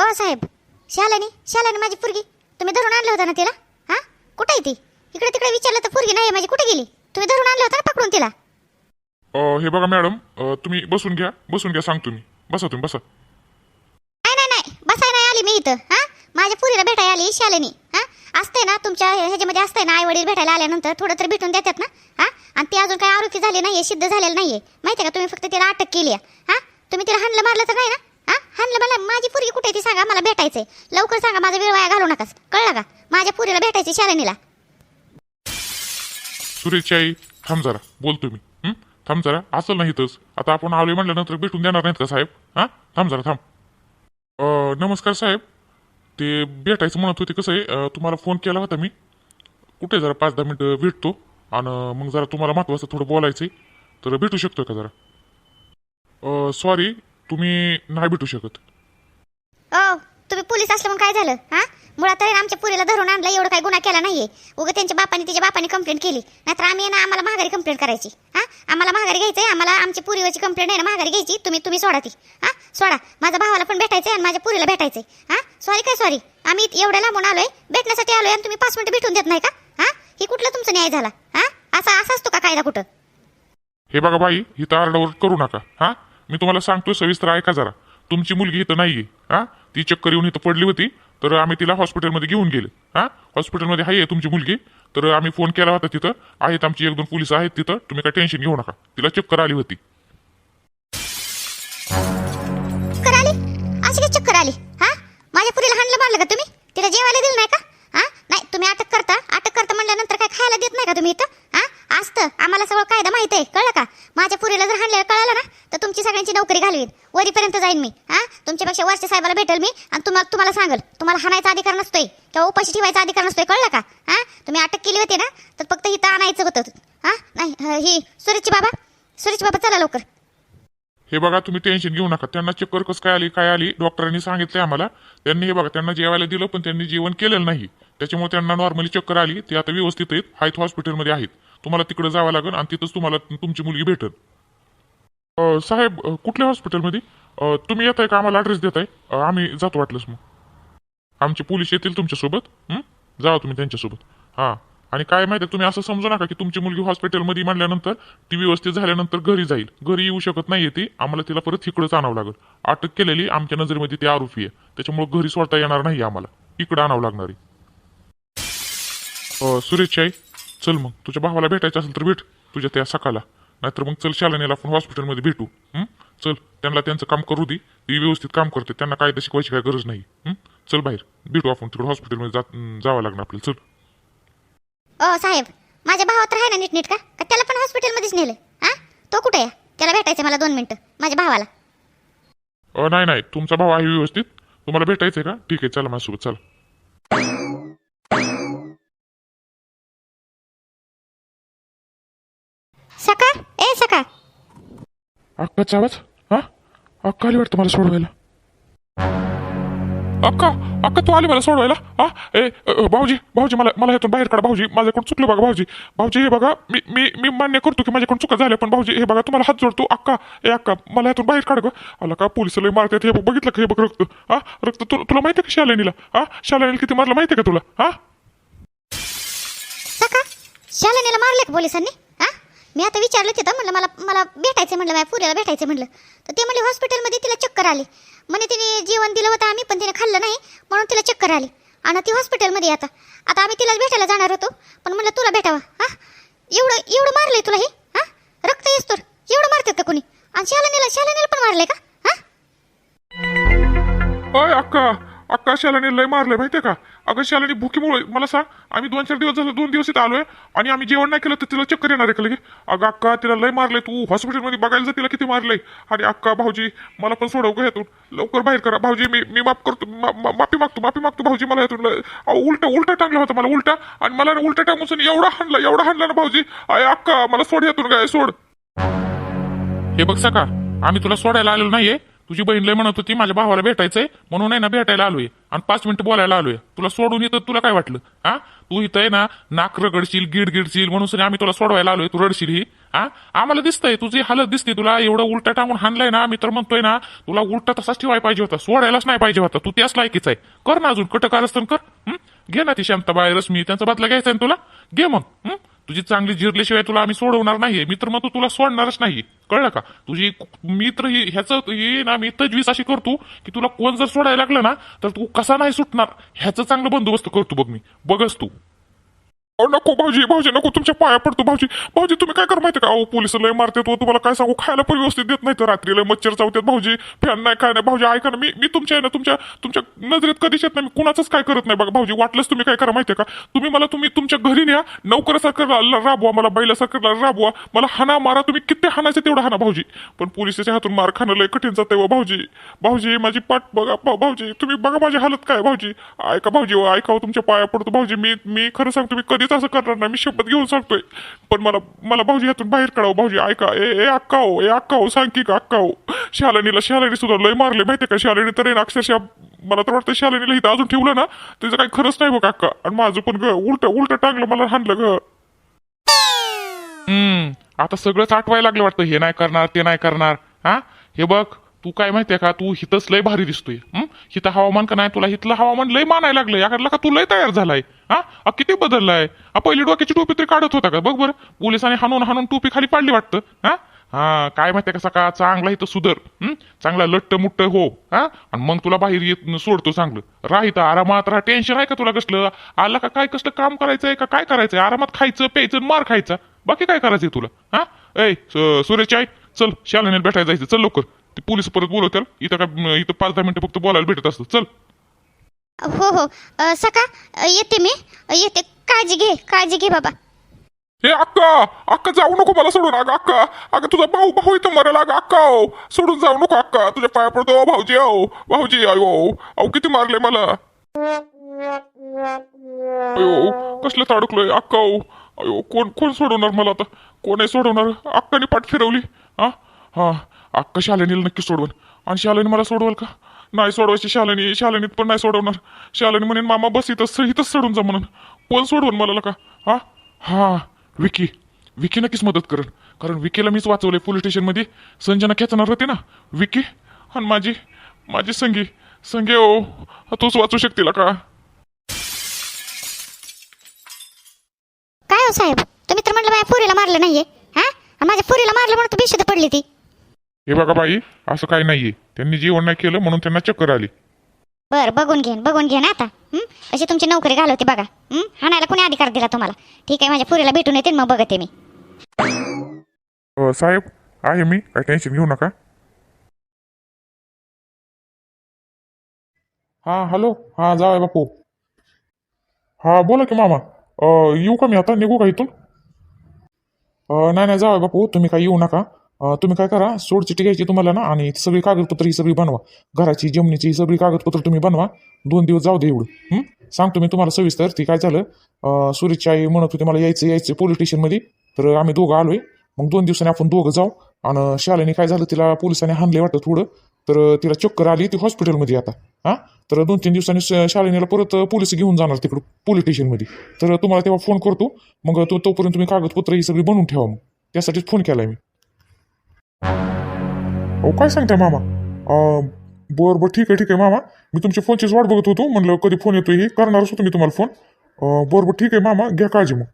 ओ साहेब शालानी शालानी माझी पुरगी. तुम्ही धरून आणलं होतं ना तिला? हा? कुठे आहे ती? इकडे तिकडे विचारलं तर पुरगी नाही माझी. कुठे गेली? तुम्ही धरून आणलं होतं ना पकडून तिला? हे बघा मॅडम तुम्ही बसून घ्या बसून घ्या सांगतो मी. बसा तुम्ही बसा. नाही नाही नाही बसाय नाही आली मी इथं हा? माझ्या पुरीला भेटायला आली शालेनी हा? असतंय ना तुमच्या ह्याच्यामध्ये असतंय ना आई वडील भेटायला आल्यानंतर थोडं तर भेटून देतात ना हा? आणि ती अजून काही आरोपी झाली नाहीये सिद्ध झालेलं नाहीये. माहिती का तुम्ही फक्त तिला अटक केली आहे हा? तुम्ही तिला हाणलं मारलं तर नाही ना? हा हाणलं मला? माझी पुरी कुठे आहे ती? सांगा मला भेटायचंय. लवकर सांगा माझा वेळ वाया घालू नकास कळलं का? माझ्या पुरीला भेटायची शालिनीला. सुरेशची आई थांब जरा. बोलतो मी. हं? थांब जरा. असं नाही तस आता आपण आलोय म्हटल्यानंतर भेटून देणार नाहीत का साहेब? हा? थांब जरा थांब. नमस्कार साहेब. ते भेटायचं म्हणत होते कसं आहे? तुम्हाला फोन केला होता मी. कुठे जरा पाच दहा मिनटं भेटतो. आणि मग जरा तुम्हाला महत्वाचं थोडं बोलायचं आहे तर भेटू शकतो का जरा? सॉरी तुम्ही नाही भेटू शकत. ओ तुम्ही पोलीस असलं मग काय झालं? हा? मुळात आमच्या पुरीला धरून आणलं एवढं काही गुन्हा केला नाहीये. उगा त्यांच्या बापाने तिच्या बापाने कंप्लेंट केली. नाहीतर आम्ही आहे ना आम्हाला महागारी कंप्लेंट करायची. हा? आम्हाला महागारी घ्यायचंय आम्हाला आमची पुरीवरची कंप्लेंट आहे ना महागारी घ्यायची. तुम्ही तुम्ही सोडा ती. हा? सोडा. माझ्या भावाला पण भेटायचंय आणि माझ्या पुरीला भेटायचंय. हा? सॉरी काय सॉरी आम्ही एवढ्या लांबून आलोय भेटण्यासाठी आलोय आणि तुम्ही पाच मिनिटं भेटून देत नाही का? हा? ही कुठलं तुमचा न्याय झाला? हा? असा असा असतो का कायदा कुठं? हे बघा बाई इथं आरडाओरड करू नका. हा? मी तुम्हाला सांगतोय सविस्तर ऐका जरा. तुमची मुलगी इथं नाहीये हा? ती चक्कर येऊन इथं पडली होती तर आम्ही तिला हॉस्पिटलमध्ये घेऊन गेले हा? हॉस्पिटलमध्ये आहे तुमची मुलगी तर आम्ही फोन केला होता तिथं. आहेत आमची एक दोन पोलीस आहेत तिथं. तुम्ही काय टेन्शन घेऊ नका. तिला चक्कर आली होती. चक्कर आली? अशी काय चक्कर आली? हा? माझ्या पुरीला हाणलं मारलं का तुम्ही? तिला जेवायला दिलं नाही का? हा? नाही तुम्ही अटक करता. अटक करता म्हणल्यानंतर काय खायला देत नाही का तुम्ही इथं? हा? असतं आम्हाला सगळं कायदा माहिती आहे कळलं का? माझ्या पुरीला जर हाणलेलं कळलं ना तर तुमची सगळ्यांची नोकरी घालवीन वरीपर्यंत जाईन मी. हा? तुमच्यापेक्षा वरच्या साहेबाला भेटेल मी आणि तुम्हाला तुम्हाला सांगेल. तुम्हाला हाणायचा अधिकार नसतोय. किंवा उपाशी ठेवायचा अधिकार नसतोय. कळलं का? हा? तुम्ही अटक केली होती ना? तर फक्त इथं आणायचं होतं. हा? नाही ही सुरेशची बाबा. सुरेश बाबा चला लवकर. हे बघा तुम्ही टेन्शन घेऊ नका. त्यांना चक्कर कसं काय आली काय आली? डॉक्टरांनी सांगितलं आम्हाला. त्यांनी हे बघा त्यांना जेवायला दिलं पण त्यांनी जेवण केलेलं नाही. त्याच्यामुळे त्यांना नॉर्मली चक्कर आली. ते आता व्यवस्थित आहेत. हायथ हॉस्पिटलमध्ये आहेत. तुम्हाला तिकडे जावं लागेल आणि तिथंच तुम्हाला तुमची मुलगी भेटेल. अ, साहेब अ, कुठल्या हॉस्पिटलमध्ये? अ, तुम्ही येताय का? आम्हाला ॲड्रेस देताय. अ, आम्ही जातो वाटलंच मग. आमचे पोलीस येतील तुमच्यासोबत? हं? जावा तुम्ही त्यांच्यासोबत. हां. आणि काय माहिती आहे, तुम्ही असं समजू नका की तुमची मुलगी हॉस्पिटलमध्ये म्हणल्यानंतर ती व्यवस्थित झाल्यानंतर घरी जाईल. घरी येऊ शकत नाही ती. आम्हाला तिला परत इकडंच आणावं लागेल. अटक केलेली आमच्या नजरेमध्ये ती आरोपी आहे. त्याच्यामुळे घरी सोडता येणार नाही आम्हाला. इकडं आणावं लागणार आहे. अ, सुरेश आई चल मग. तुझ्या भावाला भेटायचं असेल तर भेट. तुझ्या त्या सकाळला नाहीतर मग चल शालनेला आपण हॉस्पिटलमध्ये भेटू. हं? चल त्यांना त्यांचं काम करू दे. ती व्यवस्थित काम करते. त्यांना काय शिकवायची काय गरज नाही. हं? चल बाहेर. भेटू आपण तिकडे हॉस्पिटलमध्ये जात जावं लागणार आपल्याला. चल. ओ साहेब माझ्या भावात राहाय ना नीट का? का त्याला पण हॉस्पिटलमध्येच नेलं हा तो कुठे आहे? त्याला भेटायचं मला दोन मिनिटं. माझ्या भावाला. अ, नाही नाही. तुमचा भाव आहे व्यवस्थित. तुम्हाला भेटायचंय का? ठीक आहे चला माझ्यासोबत. चला. अक्काचा आवाज हा? अक्का आली वाटतं मला सोडवायला. अक्का अक्का तू आली मला सोडवायला हा? ए अ, भाऊजी भाऊजी मला मला ह्यातून बाहेर काढा भाऊजी. माझ्याकडून चुकलं बघा भाऊजी. भाऊजी हे बघा मी मी मी मान्य करतो की माझ्याकडून चुका झाल्या पण भाऊजी हे बघा तुम्हाला हात जोडतो. अक्का ए अक्का मला ह्यातून बाहेर काढ गं. आला का पोलिसाला मारतात हे बघ, बघितलं का हे बघ रक्त? हा? रक्त तु- तुला माहिती आहे का शालिनीला? हा? शालिनीला किती मारलं माहिती आहे का तुला? हा? सका शालिनीला मारले का पोलिसांनी? मी आता विचारलं तिथं म्हणलं मला मला भेटायचं म्हणलं माझ्या पुऱ्याला भेटायचं म्हणलं. तर ते म्हणले हॉस्पिटलमध्ये तिला चक्कर आली. म्हणे तिने जेवण दिलं होतं आम्ही पण तिने खाल्लं नाही म्हणून तिला चक्कर आली. आणि ती हॉस्पिटलमध्ये आता. आता आम्ही तिला भेटायला जाणार होतो पण म्हणलं तुला भेटावं. हा? एवढं एवढं मारलंय तुला हे? हा? रक्त येस तर? एवढं मारतात का कोणी? आणि शालिनीला शालिनीला पण मारलंय का? हा? अक्का. अक्का शालाने लय मारलंय माहितीये का? अगं शालाने भुकीमुळे मला सांग आम्ही दोन चार दिवस झालं दोन दिवस इथं आलोय आणि आम्ही जेवण नाही केलं तर तिला चक्कर येणार आहे का लगे अगं अक्का तिला लय मारलंय तू हॉस्पिटलमध्ये बघायला जा तिला किती मारलंय. आणि अक्का भाऊजी मला पण सोडव का यातून लवकर बाहेर करा. भाऊजी मी मी माफ करतो माफी मागतो माफी मागतो भाऊजी मला यातून अहो, उलटा उलटा टांगला होता मला उलटा. आणि मला उलटा टांगून एवढा हाणला एवढा हाणला ना भाऊजी. अय अक्का मला सोड ह्यातून काय सोड. हे बघ सका आम्ही तुला सोडायला आलेलो नाहीये. तुझी बहीण लय म्हणत होती माझ्या भावाला भेटायचंय म्हणून आहे ना भेटायला आलोय. आणि पाच मिनिटं बोलायला आलोय. तुला सोडून येतं तुला काय वाटलं? हा? तू इथं आहे ना नाक रगडशील गिड गिडशील म्हणून आम्ही तुला सोडवायला आलोय तू रडशील ही. हा? आम्हाला दिसतंय तुझी हालत दिसते तुला एवढं उलटा टांगून हाणलंय ना आम्ही तर म्हणतोय ना तुला उलटा तसाच ठेवायला पाहिजे होता सोडायलाच नाही पाहिजे होता तू त्याच लायकीच आहे. कर ना अजून कट कारस्थान कर. घे ना ती शांताबाई रश्मी त्यांचा बदला घ्यायचा आहे ना तुला? घे मग. तुझी चांगली जिरल्याशिवाय तुला आम्ही सोडवणार नाहीये. मित्र मग तुला सोडणारच नाही कळलं का? तुझी मित्र ही ह्याचं हे ना मी तजवीज अशी करतो की तुला कोण जर सोडायला लागलं ना तर तू कसा नाही सुटणार? ह्याचं चांगलं बंदोबस्त करतो बघ मी. बघच तू. अहो नको भाऊजी भाऊजी नको तुमच्या पाया पडतो भाऊजी. भाऊजी तुम्ही काय कर माहिती का? अहो पोलीस लय मारतात व तुम्हाला काय सांगू? खायला पण व्यवस्थित देत नाही तर हो, रात्री लय मच्छर चावतात भाऊजी. फॅन नाही काय नाही. भाऊजी ऐका ना मी मी तुमच्या आहे ना तुमच्या तुमच्या नजरेत कधीच येत नाही. मी कुणाचंच काय करत नाही बघा भाऊजी. वाटलंच तुम्ही काय करा माहितीये का? तुम्ही मला तुम्ही तुमच्या घरी न्या नोकरासारखं रा- राबवा मला बैलासारखं राबवा. मला हाना मारा तुम्ही किती हाणायचं तेवढं हाना भाऊजी. पण पोलिसाच्या हातून मार खाणं लय कठीण जातंय व भाऊजी. भाऊजी माझी पाठ बघा भाऊजी तुम्ही बघा माझी हालत काय भाऊजी. ऐका भाऊजी ऐका हो, तुमच्या पाया पडतो भाऊजी. मी मी खरं सांगतो मी कधीच असं करणार नाही. मी शपथ घेऊन सांगतोय. पण मला मला भाऊजी यातून बाहेर काढावं. भाऊजी ऐका. ए ए अक्का हो ए अक्का हो सांग की का अक्का हो. शालिनीला शालिनी सुद्धा लय मारले. माहितीये का? शालिनी तर अक्षरशः मला तर वाटतं शालिनीला इथं अजून ठेवलं ना त्याचं काही खरंच नाही बघ अक्का. आणि माझं पण ग उलट उलट टांगलं मला हाणलं ग हम्म. आता सगळंच आठवायला लागलं वाटतं. हे नाही करणार ते नाही करणार. हा? हे बघ. तू काय माहितीये का? तू हिथंच लय भारी दिसतोय. हिथं हवामान का नाही तुला? हिथलं हवामान लय मानायला लागलं याकडला का तू लय तयार झालाय? हा? किती बदललाय? पहिली डोक्याची टोपी तरी काढत होता का? बघ बरं. पोलिसांनी हाणून हाणून टोपी खाली पाडली वाटतं. हा? हा काय माहितीये का सकाळ? चांगला इथं सुधर. हम्म चांगला लट्ट मुट्ट हो. हा? आणि मग तुला बाहेर येत सोडतो चांगलं. राहित आरामात राहा. टेन्शन आहे का तुला कसलं? आला का काय कसलं काम करायचंय का काय करायचंय? आरामात खायचं प्यायचं मार खायचा. बाकी काय करायचंय तुला? हा? ऐ सुरेश आई चल शालिनीला भेटायला जायचं. चल लवकर. ते पोलीस परत बोलवत्याल इथं काय इथं पाच दहा मिनिटं फक्त बोलायला भेटत असतं. चल. हो हो. अ, सका अ, येते मी. अ, येते. काळजी घे काळजी घे बाबा. हे अक्का अक्का जाऊ नको मला सोडून. अगं अक्का अगं तुझा भाऊ भाऊ इथं मरेल. अगं अक्का हो सोडून जाऊ नको अक्का. तुझ्या पाया पडतो अहो, भाऊजी अहो भाऊजी अयो अहो किती मारले मला. अयो कसलं ताडकलोय अक्का हो अयो कोण कोण सोडवणार मला आता? कोण आहे सोडवणार? अक्काने पाठ फिरवली. हा? हा. अक्का शालिनीला नक्की सोडवल आणि शालिनी मला सोडवल का? नाही सोडवायची शालिनी. शालिनीत पण नाही सोडवणार. शालिनी म्हणेन मामा बस इथं इथंच सोडून जा म्हणून. कोण सोडवल मला का हा? हा विकी. विकी नक्कीच मदत करेल. कारण विकीला मीच वाचवले पोलीस स्टेशनमध्ये. संजना खेचणार होती ना? विकी? आणि माझी माझी संगी. संगे ओ हो. तूच वाचू शकतील का काय हो साहेब? तुम्ही तर म्हटलं माझ्या पुरीला मारलं नाहीये हा? माझ्या पुरीला मारलं म्हणून तू बेशुद्ध पडली ती. हे बघा बाई असं काही नाहीये. त्यांनी जेवण नाही केलं म्हणून त्यांना चक्कर आली. बर बघून घेईन बघून घेईन आता. हं? अशी तुमची नोकरी घालवते बघा. हं? हाणायला कोणी अधिकार दिला तुम्हाला? ठीक आहे माझ्या पुरीला भेटून येते मग बघते मी. अ, साहेब आहे मी. काही टेन्शन घेऊ नका. हा हॅलो. हा जाऊया बापू. हा बोला की मामा. अ, येऊ का मी आता? निघू का इथून? अ, नाही नाही जाऊया बापू. तुम्ही काही येऊ नका. तुम्ही काय करा सोडचिठी घ्यायची तुम्हाला ना आणि ती सगळी कागदपत्र ही सगळी बनवा. घराची जमिनीची ही सगळी कागदपत्र तुम्ही बनवा. दोन दिवस जाऊ दे एवढं. सांगतो मी तुम्हाला सविस्तर ती काय झालं अ, आई म्हणत होती मला यायचं यायचं पोलीस स्टेशनमध्ये तर आम्ही दोघं आलोय. मग दोन दिवसांनी आपण दोघं जाऊ आणि शालेने काय झालं तिला पोलिसांनी हाणले वाटतं थोडं. तर तिला चक्कर आली ती हॉस्पिटलमध्ये आता. हां? तर दोन तीन दिवसांनी शालेनीला परत पोलीस घेऊन जाणार तिकडं पोलीस स्टेशनमध्ये तर तुम्हाला तेव्हा फोन करतो. मग तो तोपर्यंत तुम्ही कागदपत्र ही सगळी बनवून ठेवा मग. त्यासाठीच फोन केलाय मी. अहो काय सांगताय मामा? बर बरं बरं ठीक आहे ठीक आहे मामा. मी तुमच्या फोनचीच वाट बघत होतो. म्हणलं कधी फोन येतो हे? करणारच होतो मी तुम्हाला फोन. बर बरं बरं ठीक आहे मामा. घ्या काळजी मग.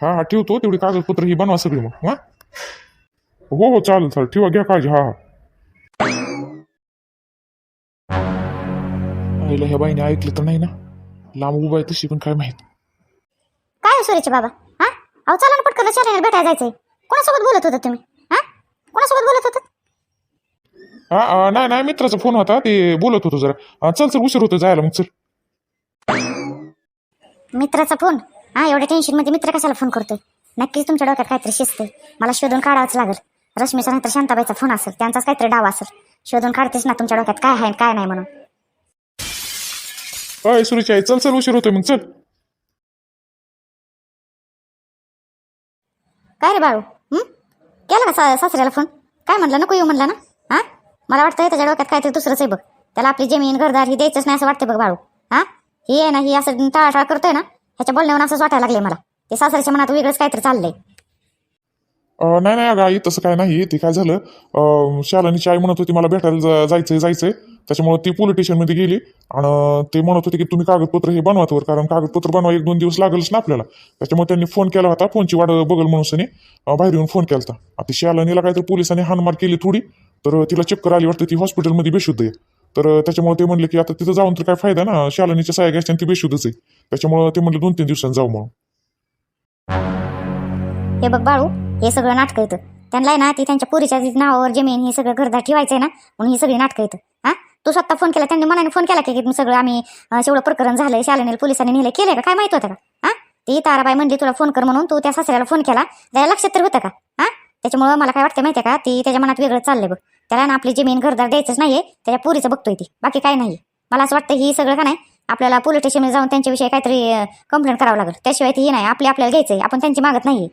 हा हा ठेवतो. तेवढी कागदपत्र ही बनवा सगळी मग. हा? हो हो चालेल चालेल. ठेवा घ्या काळजी. हा हा. आईला ह्या बाईने ऐकलं तर नाही ना? लांब उभा आहे तशी पण काय माहीत? काय हो सुरेश बाबा हा? अहो चला ना पटकन. शाळेला भेटायला जायचंय. कोणासोबत बोलत होता तुम्ही? कोणासोबत बोलत होतात हा अं, नाही नाही मित्राचा फोन होता ते बोलत होतो जरा. अं, चल चल उशीर होतो जायला मग चल. मित्राचा फोन? हा एवढ्या टेन्शनमध्ये मित्र कशाला फोन करतोय? नक्कीच तुमच्या डोक्यात काहीतरी शिस्त आहे मला शोधून काढावंच लागेल. रश्मीचा नाहीतर शांताबाईचा फोन असेल त्यांचाच काहीतरी डाव असेल. शोधून काढतेस ना तुमच्या डोक्यात काय आहे आणि काय नाही म्हणून. अय आहे चल चल उशीर होतोय मग चल. काय रे बाळू? केला सा सासऱ्याला फोन काय म्हणलं? नको येऊ म्हणला ना? हा? मला वाटतं त्याच्या डोक्यात काहीतरी दुसरंच आहे बघ. त्याला आपली जमीन घरदार ही द्यायचंच नाही असं वाटतं बघ बाळू. हा? ही आहे ना ही असं टाळाटाळ करतोय ना ह्याच्या बोलण्यावर असंच वाटायला लागलंय मला. ते सासऱ्याच्या मनात वेगळंच काहीतरी चाललंय. नाही नाही अगं आई तसं काय नाही. ते काय झालं? अं, आई म्हणत होती मला भेटायला जायचंय जायचंय. त्याच्यामुळे ती पोलीस स्टेशनमध्ये गेली आणि ते म्हणत होते की तुम्ही कागदपत्र हे बनवा तर कारण कागदपत्र बनवा एक दोन दिवस लागेलच ना आपल्याला. त्याच्यामुळे त्यांनी फोन केला होता फोनची वाट बघल म्हणून बाहेर येऊन फोन केला होता आता शालिनीला काहीतरी पोलिसांनी हानमार केली थोडी तर तिला चक्कर आली वाटतं ती हॉस्पिटलमध्ये बेशुद्ध आहे. तर त्याच्यामुळे ते म्हणले की आता तिथं जाऊन तर काय फायदा ना शालनीच्या साया घ्यायच्या आणि ती बेशुद्धच आहे. त्याच्यामुळे ते म्हणले दोन तीन दिवसांनी जाऊ म्हणून. हे बघ बाळू हे सगळं नाटक येतं त्यांना ना ती त्यांच्या पुरीच्या नावावर जमीन हे सगळं घरदार ठेवायचंय ना म्हणून ही सगळी नाटकं येतं हा? तू स्वतः फोन केला त्यांनी मनाने फोन केला की सगळं आम्ही अं, एवढं प्रकरण झालंय शालेने पोलिसांनी नेलं केलंय का? काय माहीत होतं का? हा? ती ताराबाई म्हणली तुला फोन कर म्हणून तू त्या सासऱ्याला फोन केला. त्याला लक्षात तर होतं का? हा? त्याच्यामुळं मला काय वाटतं माहितीये का ती त्याच्या मनात वेगळं चाललंय बघ. त्याला ना आपली जमीन घरदार द्यायचंच नाहीये त्याच्या पुरीचं बघतोय ती. बाकी काय नाही मला असं वाटतं ही सगळं का नाही आपल्याला पोलीस स्टेशनमध्ये जाऊन त्यांच्याविषयी काहीतरी कंप्लेंट करावं लागेल. त्याशिवाय ती नाही आपली आपल्याला घ्यायचंय आपण त्यांची मागत नाहीये.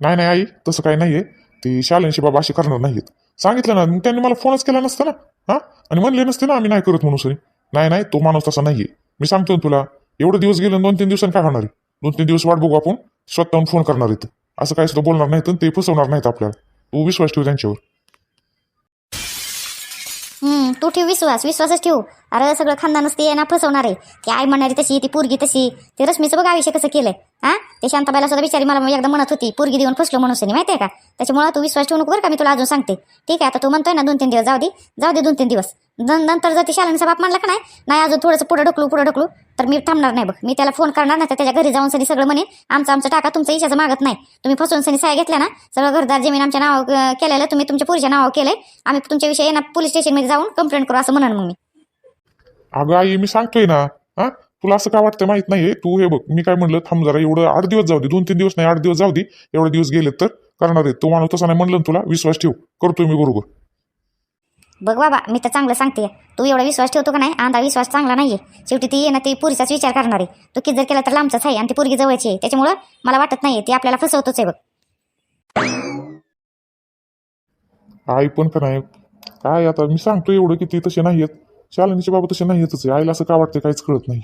नाही नाही आई तसं काही नाहीये. ती शालेनशी बाबा अशी करणार नाहीत सांगितलं ना त्यांनी मला फोनच केला नसता ना. हा? आणि म्हणले नसते ना आम्ही नाही करत म्हणून सरी. नाही नाही तो माणूस तसा नाहीये. मी सांगतो ना तुला एवढे दिवस गेले दोन तीन दिवसांनी काय होणार आहे? दोन तीन दिवस वाट बघू आपण स्वतःहून फोन करणार आहेत. असं काय सुद्धा बोलणार नाहीत तर ते फसवणार नाहीत आपल्याला. तू विश्वास ठेव त्यांच्यावर. हम्म तू ठेव विश्वास विश्वासच ठेव. अरे सगळं खानदानच ते ना फसवणार आहे. ती आई म्हणणारी तशी ती पोरगी तशी. ते रश्मीचं बघा आयुष्य कसं केलंय. हा? ते शांताबाईला सुद्धा बिचारी मला एकदा म्हणत होती पोरगी देऊन फसलो म्हणून सनी आहे का? त्याच्यामुळे तू विश्वास ठेवू नको बरं का मी तुला अजून सांगते. ठीक आहे आता तू म्हणतोय ना दोन तीन दिवस जाऊ दे. जाऊ दे दोन तीन दिवस. नंतर जर ती शाळेचा बाप म्हणला का नाही नाही अजून थोडंसं पुढं ढकलू पुढं ढकलू तर मी थांबणार नाही बघ. मी त्याला फोन करणार ना तर त्याच्या घरी जाऊन सनी सगळं म्हणे आमचं आमचं टाका तुमचं इशाचं मागत नाही. तुम्ही फसवून सनी साया घेतल्या ना सगळं घरदार जमीन आमच्या नाव केलेलं तुम्ही तुमच्या पुरीच्या नावावर केलंय. आम्ही तुमच्याविषयी ना पोलीस स्टेशनमध्ये जाऊन कंप्लेंट करू असं म्हणून मग मी. अगं आई मी सांगतोय ना हा? तुला असं काय वाटतं माहीत नाहीये? तू हे बघ मी काय म्हणलं थांब जरा एवढं आठ दिवस जाऊ दे. दोन तीन दिवस नाही आठ दिवस जाऊ दे. एवढे दिवस गेले तर करणार आहे. तो माणूस तसा नाही म्हणलं तुला विश्वास ठेव. करतोय मी बरोबर. बघ बाबा मी तर चांगलं सांगते तू एवढा विश्वास ठेवतो का नाही? अंधा विश्वास चांगला नाहीये. शेवटी ती आहे ना ती पुरीचाच विचार करणार. आहे तू किती जर केला तर लांबचाच आहे आणि ती पोरगी जवळची आहे. त्याच्यामुळं मला वाटत नाहीये ती आपल्याला फसवतोच आहे बघ. आई पण का नाही? काय आता मी सांगतो एवढं की ती तसे नाहीयेत. शालिनीचे बाबा तसे नाहीयेतच आहे. आईला असं का वाटतं काहीच कळत नाही.